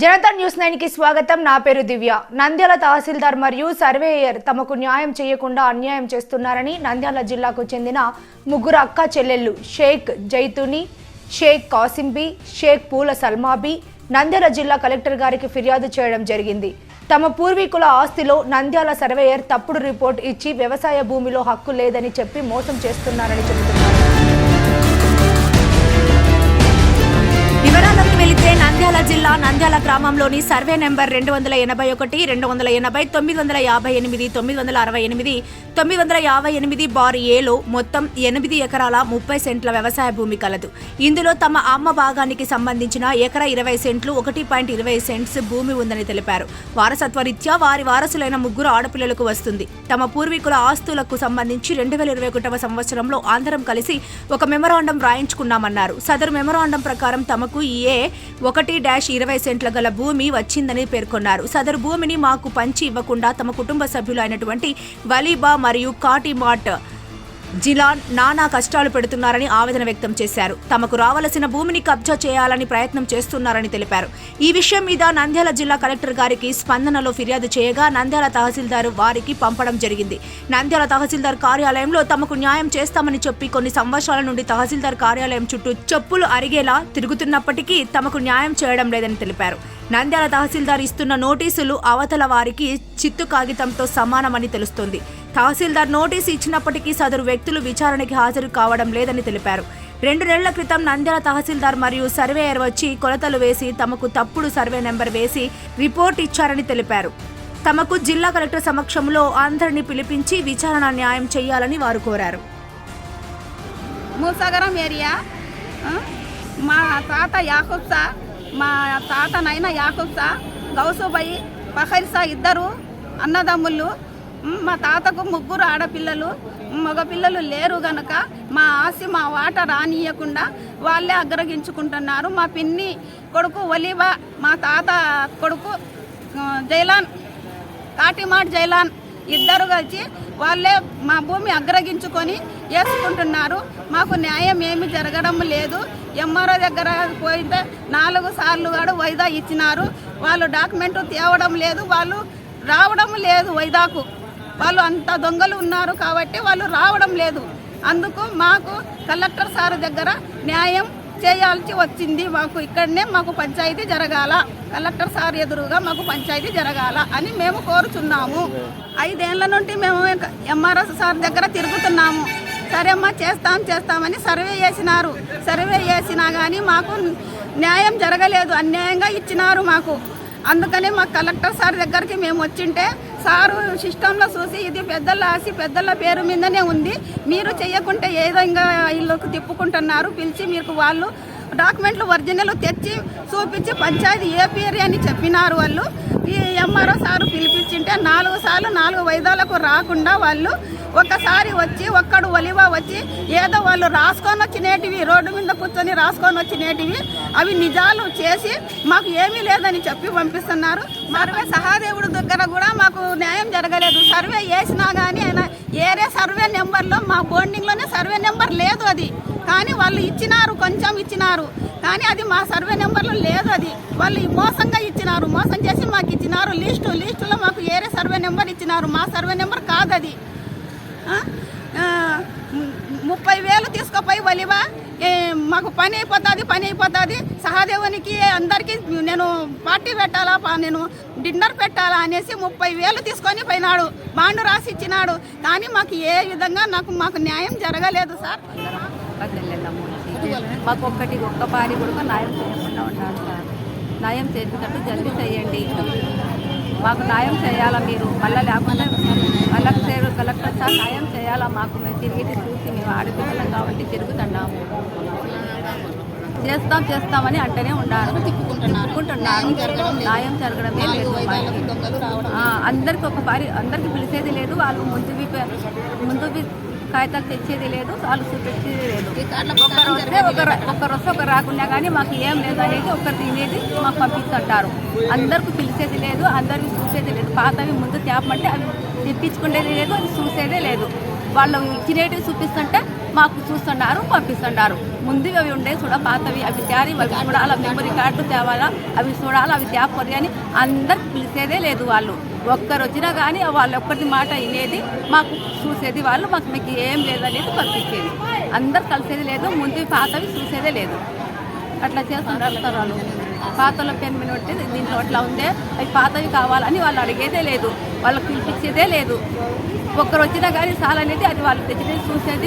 Janata news నైన్కి స్వాగతం. నా పేరు దివ్య. నంద్యాల తహసీల్దార్ మరియు సర్వేయర్ తమకు న్యాయం చేయకుండా అన్యాయం చేస్తున్నారని నంద్యాల జిల్లాకు చెందిన ముగ్గురు అక్క చెల్లెళ్ళు షేక్ జైతుని షేక్ కాసింబి షేక్ పూల సల్మాబి నంద్యాల జిల్లా కలెక్టర్ గారికి ఫిర్యాదు చేయడం జరిగింది. తమ పూర్వీకుల ఆస్తిలో నంద్యాల సర్వేయర్ తప్పుడు రిపోర్ట్ ఇచ్చి వ్యవసాయ భూమిలో హక్కు లేదని చెప్పి మోసం చేస్తున్నారని చెబుతున్నారు. జిల్లా నంద్యాల గ్రామంలోని సర్వే నెంబర్ రెండు వందల ఎనభై ఒకటి రెండు వందల ఎనభై తొమ్మిది వందల యాభై ఎనిమిది తొమ్మిది వందల అరవై ఎనిమిది తొమ్మిది వందల యాభై ఎనిమిది బార్ ఏలో మొత్తం ఎనిమిది ఎకరాల ముప్పై సెంట్ల వ్యవసాయ భూమి కలదు. ఇందులో తమ అమ్మ భాగానికి సంబంధించిన ఎకరా ఇరవై సెంట్లు ఒకటి పాయింట్ ఇరవై సెంట్స్ భూమి ఉందని తెలిపారు. వారసత్వ రీత్యా వారి వారసులైన ముగ్గురు ఆడపిల్లలకు వస్తుంది. తమ పూర్వీకుల ఆస్తులకు సంబంధించి రెండు వేల ఇరవై ఒకటవ సంవత్సరంలో అందరం కలిసి ఒక మెమరాండం రాయించుకున్నామన్నారు. సదరు మెమరాండం ప్రకారం తమకు ఏ ఒకటి డాష్ ఇరవై సెంట్ల గల భూమి వచ్చిందని పేర్కొన్నారు. సదరు భూమిని మాకు పంచి ఇవ్వకుండా తమ కుటుంబ సభ్యులు అయినటువంటి వలీబా మరియు కాటిమాట్ జిలాన్ నానా కష్టాలు పెడుతున్నారని ఆవేదన వ్యక్తం చేశారు. తమకు రావలసిన భూమిని కబ్జా చేయాలని ప్రయత్నం చేస్తున్నారని తెలిపారు. ఈ విషయం మీద నంద్యాల జిల్లా కలెక్టర్ గారికి స్పందనలో ఫిర్యాదు చేయగా నంద్యాల తహసీల్దార్ వారికి పంపడం జరిగింది. నంద్యాల తహసీల్దార్ కార్యాలయంలో తమకు న్యాయం చేస్తామని చెప్పి కొన్ని సంవత్సరాల నుండి తహసీల్దార్ కార్యాలయం చుట్టూ చెప్పులు అరిగేలా తిరుగుతున్నప్పటికీ తమకు న్యాయం చేయడం లేదని తెలిపారు. నంద్యాల తహసీల్దార్ ఇస్తున్న నోటీసులు అవతల వారికి చిత్తు కాగితంతో సమానమని తెలుస్తోంది. తహసీల్దార్ నోటీసు ఇచ్చినప్పటికీ సదరు వ్యక్తులు విచారణకి హాజరు కావడం లేదని తెలిపారు. రెండు నెలల క్రితం నంద్యాల తహసీల్దార్ మరియు సర్వేయర్ వచ్చి కొలతలు వేసి తమకు తప్పుడు సర్వే నెంబర్ వేసి రిపోర్ట్ ఇచ్చారని తెలిపారు. తమకు జిల్లా కలెక్టర్ సమక్షంలో అందరిని పిలిపించి విచారణ న్యాయం చేయాలని వారు కోరారు. మూసాగరం ఏరియా మా తాత యాకూబ్ మా తాత నైనా యాకూబ్ గౌసుబాయి పహర్సా ఇద్దరు అన్నదమ్ముళ్ళు మా తాతకు ముగ్గురు ఆడపిల్లలు మగపిల్లలు లేరు గనక మా ఆస్తి మా వాట రానియకుండా వాళ్ళే అగ్రగించుకుంటున్నారు. మా పిన్ని కొడుకు ఒలివా మా తాత కొడుకు జైలాన్ కాటిమాట్ జైలాన్ ఇద్దరు కలిసి వాళ్ళే మా భూమి అగ్రగించుకొని వేసుకుంటున్నారు. మాకు న్యాయం ఏమి జరగడం లేదు. ఎంఆర్ఓ దగ్గర పోయితే నాలుగు సార్లు కూడా వైదా ఇచ్చినారు. వాళ్ళు డాక్యుమెంట్ తేవడం లేదు. వాళ్ళు రావడం లేదు వైదాకు. వాళ్ళు అంత దొంగలు ఉన్నారు కాబట్టి వాళ్ళు రావడం లేదు. అందుకు మాకు కలెక్టర్ సార్ దగ్గర న్యాయం చేయాల్సి వచ్చింది. మాకు ఇక్కడనే మాకు పంచాయతీ జరగాల. కలెక్టర్ సార్ ఎదురుగా మాకు పంచాయతీ జరగాల అని మేము కోరుచున్నాము. ఐదేళ్ళ నుండి మేము ఎంఆర్ఎస్ సార్ దగ్గర తిరుగుతున్నాము. సరే అమ్మా చేస్తాం చేస్తామని సర్వే చేసినారు. సర్వే చేసినా కానీ మాకు న్యాయం జరగలేదు. అన్యాయంగా ఇచ్చినారు మాకు. అందుకని మా కలెక్టర్ సార్ దగ్గరికి మేము వచ్చింటే సారు సిస్టంలో చూసి ఇది పెద్దల ఆసి పెద్దల పేరు మీదనే ఉంది. మీరు చేయకుంటే ఏ విధంగా ఇల్లుకు తిప్పుకుంటున్నారు? పిలిచి మీకు వాళ్ళు డాక్యుమెంట్లు ఒరిజినల్ తెచ్చి చూపించి పంచాయతీ ఏ పేరు అని చెప్పినారు వాళ్ళు. ఈ ఎంఆర్ఓ సారు పిలిపించింటే నాలుగు సార్లు నాలుగు వైదాలకు రాకుండా వాళ్ళు ఒక్కసారి వచ్చి ఒక్కడు ఒలివా వచ్చి ఏదో వాళ్ళు రాసుకొని వచ్చినేటివి రోడ్డు మీద కూర్చొని రాసుకొని వచ్చినేటివి అవి నిజాలు చేసి మాకు ఏమీ లేదని చెప్పి పంపిస్తున్నారు. సర్వే సహాదేవుడి దగ్గర కూడా మాకు న్యాయం జరగలేదు. సర్వే చేసినా కానీ ఆయన ఏరే సర్వే నెంబర్లో మా బోర్డింగ్లోనే సర్వే నెంబర్ లేదు అది. కానీ వాళ్ళు ఇచ్చినారు కొంచెం ఇచ్చినారు. కానీ అది మా సర్వే నెంబర్లో లేదు అది. వాళ్ళు మోసంగా ఇచ్చినారు మోసం చేసి మాకు ఇచ్చినారు. లిస్టు లిస్టులో మాకు ఏరే సర్వే నెంబర్ ఇచ్చినారు. మా సర్వే నెంబర్ కాదు అది ముప్పై వేలు తీసుకుపోయి వలివా? మాకు పని అయిపోతుంది పని అయిపోతుంది. సహదేవునికి అందరికీ నేను పార్టీ పెట్టాలా పా- నేను డిన్నర్ పెట్టాలా అనేసి ముప్పై వేలు తీసుకొని పోయినాడు. బాండు రాసి ఇచ్చినాడు. కానీ మాకు ఏ విధంగా నాకు మాకు న్యాయం జరగలేదు సార్. మాకు ఒక్కటి ఒక్క పారి కూడా న్యాయం చేయకుండా ఉండాలి సార్. న్యాయం చేసేటట్టు జల్దీ చేయండి. మాకు న్యాయం చేయాలా మీరు? మళ్ళీ లేకపోతే కలెక్టర్ కలెక్టర్ సార్ న్యాయం చేయాలా మాకు? మేము తిరిగి చూసి మేము ఆడపిల్లలం కాబట్టి తిరుగుతున్నాము. చేస్తాం చేస్తామని అంటేనే ఉండాలి తిప్పుకుంటున్నారు. న్యాయం జరగడమే లేదు. అందరికి ఒక పారి అందరికి పిలిచేది లేదు. వాళ్ళు ముందువి ముందువి కాగితాలు తెచ్చేది లేదు వాళ్ళు చూపించేది లేదు. ఒకరు వస్తే ఒకరు ఒకరు వస్తే ఒకరు రాకుండా కానీ మాకు ఏం లేదు అనేది ఒకరు తినేది మాకు పంపిస్తుంటారు అందరికి పిలిచేది లేదు అందరికి చూసేది లేదు. పాతవి ముందు తేపమంటే అవి తెప్పించుకునేది లేదు అది చూసేదే లేదు. వాళ్ళు తినేటివి చూపిస్తుంటే మాకు చూస్తున్నారు పంపిస్తున్నారు. ముందుగా అవి ఉండే చూడ పాతవి అవి తేరి అవి చూడాలి మెమరీ కార్డు తేవాలా అవి చూడాలి అవి తేపరి అని అందరికి పిలిచేదే లేదు వాళ్ళు. ఒక్కరు వచ్చినా కానీ వాళ్ళు ఒక్కటి మాట వినేది మాకు చూసేది వాళ్ళు మాకు మీకు ఏం లేదనేది పంపించేది. అందరు కలిసేది లేదు ముందు పాతవి చూసేదే లేదు. అట్లా చేస్తున్నారు వాళ్ళు. పాతల పేరు మీద పెట్టి దీంట్లో అట్లా ఉందే అవి పాతవి కావాలని వాళ్ళు అడిగేదే లేదు. వాళ్ళకి పిలిపించేదే లేదు. ఒక్కరు వచ్చినా కానీ చాలనేది అది వాళ్ళు తెచ్చి చూసేది